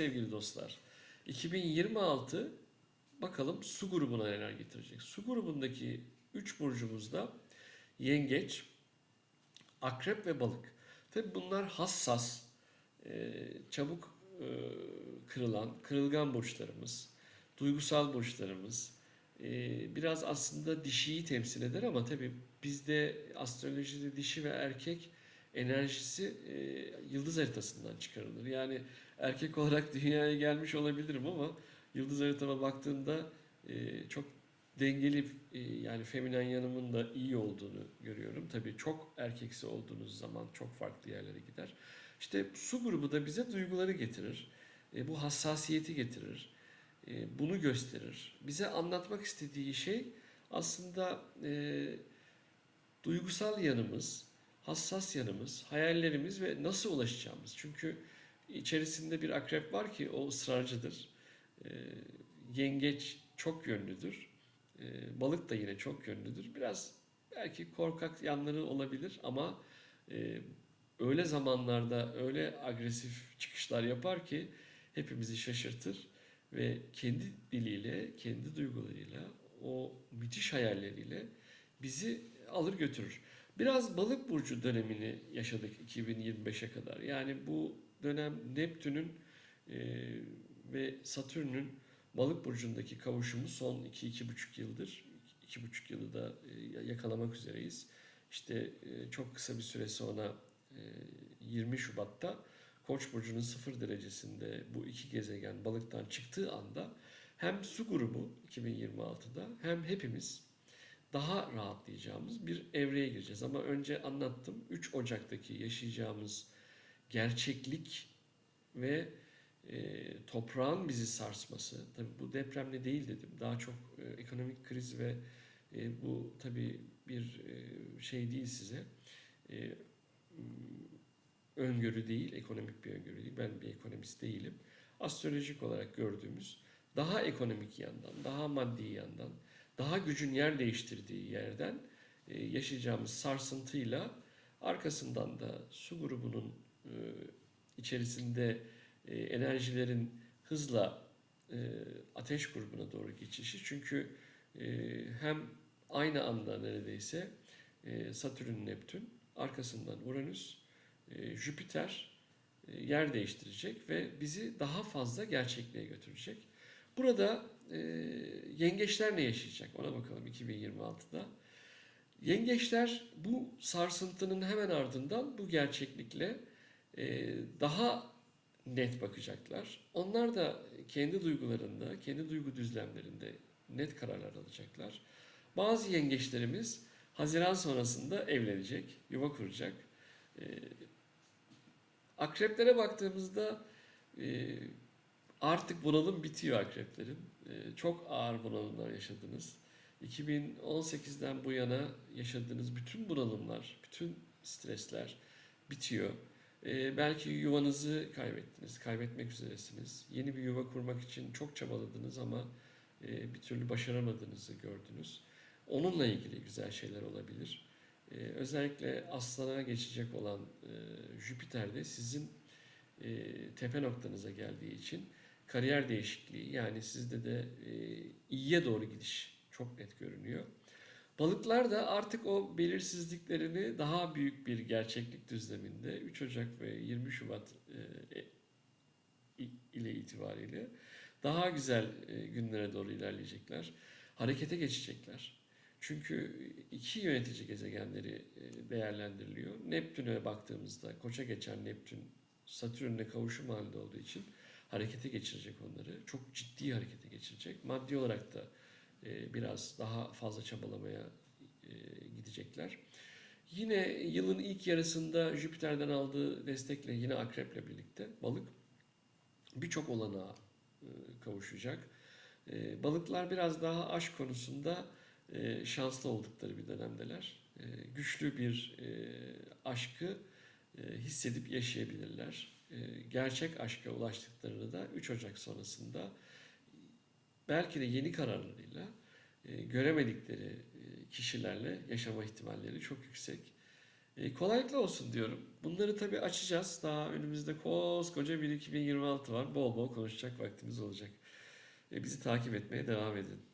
sevgili dostlar. 2026 bakalım su grubuna neler getirecek. Su grubundaki 3 burcumuzda yengeç, akrep ve balık. Tabi bunlar hassas, e, çabuk e, kırılan, kırılgan burçlarımız, duygusal burçlarımız. E, Biraz aslında dişiyi temsil eder ama tabi bizde astrolojide dişi ve erkek enerjisi e, yıldız haritasından çıkarılır. Yani erkek olarak dünyaya gelmiş olabilirim ama yıldız haritama baktığımda e, çok dengeli e, yani feminen yanımın da iyi olduğunu görüyorum. Tabii çok erkeksi olduğunuz zaman çok farklı yerlere gider. İşte su grubu da bize duyguları getirir. E, bu hassasiyeti getirir. E, bunu gösterir. Bize anlatmak istediği şey aslında e, duygusal yanımız, hassas yanımız, hayallerimiz ve nasıl ulaşacağımız. Çünkü içerisinde bir akrep var ki o ısrarcıdır. E, yengeç çok yönlüdür. E, balık da yine çok yönlüdür. Biraz belki korkak yanları olabilir ama e, öyle zamanlarda öyle agresif çıkışlar yapar ki hepimizi şaşırtır ve kendi diliyle, kendi duygularıyla, o müthiş hayalleriyle bizi alır götürür. Biraz balık burcu dönemini yaşadık 2025'e kadar. Yani bu dönem Neptün'ün e, ve Satürn'ün balık burcundaki kavuşumu son 2-2,5 yıldır. 2,5 yılı da e, yakalamak üzereyiz. İşte e, çok kısa bir süre sonra e, 20 Şubat'ta Koç burcunun sıfır derecesinde bu iki gezegen balıktan çıktığı anda hem su grubu 2026'da hem hepimiz daha rahatlayacağımız bir evreye gireceğiz. Ama önce anlattım 3 Ocak'taki yaşayacağımız gerçeklik ve e, toprağın bizi sarsması. Tabii bu depremle değil dedim. Daha çok e, ekonomik kriz ve e, bu tabii bir e, şey değil size. E, öngörü değil, ekonomik bir öngörü değil. Ben bir ekonomist değilim. Astrolojik olarak gördüğümüz daha ekonomik yandan, daha maddi yandan, daha gücün yer değiştirdiği yerden e, yaşayacağımız sarsıntıyla arkasından da su grubunun e, içerisinde e, enerjilerin hızla ateş grubuna doğru geçişi. Çünkü hem aynı anda neredeyse Satürn, Neptün, arkasından Uranüs, Jüpiter yer değiştirecek ve bizi daha fazla gerçekliğe götürecek. Burada e, yengeçler ne yaşayacak ona bakalım 2026'da. Yengeçler bu sarsıntının hemen ardından bu gerçeklikle e, daha net bakacaklar. Onlar da kendi duygularında, kendi duygu düzlemlerinde net kararlar alacaklar. Bazı yengeçlerimiz Haziran sonrasında evlenecek, yuva kuracak. E, akreplere baktığımızda e, artık bunalım bitiyor akreplerin. E, çok ağır bunalımlar yaşadınız. 2018'den bu yana yaşadığınız bütün bunalımlar, bütün stresler bitiyor. Ee, belki yuvanızı kaybettiniz, kaybetmek üzeresiniz. Yeni bir yuva kurmak için çok çabaladınız ama e, bir türlü başaramadığınızı gördünüz. Onunla ilgili güzel şeyler olabilir. Ee, özellikle aslana geçecek olan e, sizin e, tepe noktanıza geldiği için kariyer değişikliği yani sizde de e, iyiye doğru gidiş çok net görünüyor. Balıklar da artık o belirsizliklerini daha büyük bir gerçeklik düzleminde 3 Ocak ve 20 Şubat e, e, ile itibariyle daha güzel e, günlere doğru ilerleyecekler. Harekete geçecekler. Çünkü iki yönetici gezegenleri e, değerlendiriliyor. Neptün'e baktığımızda koça geçen Neptün Satürn'le kavuşum halinde olduğu için harekete geçirecek onları. Çok ciddi harekete geçirecek. Maddi olarak da e, biraz daha fazla çabalamaya e, gidecekler. Yine yılın ilk yarısında Jüpiter'den aldığı destekle yine Akrep'le birlikte balık birçok olanağa e, kavuşacak. Balıklar biraz daha aşk konusunda şanslı oldukları bir dönemdeler. Güçlü bir aşkı hissedip yaşayabilirler. Gerçek aşka ulaştıklarını da 3 Ocak sonrasında belki de yeni kararlarıyla e, göremedikleri e, kişilerle yaşama ihtimalleri çok yüksek. E, kolaylıkla olsun diyorum. Bunları tabii açacağız. Daha önümüzde koskoca bir 2026 var. Bol bol konuşacak vaktimiz olacak. E, bizi takip etmeye devam edin.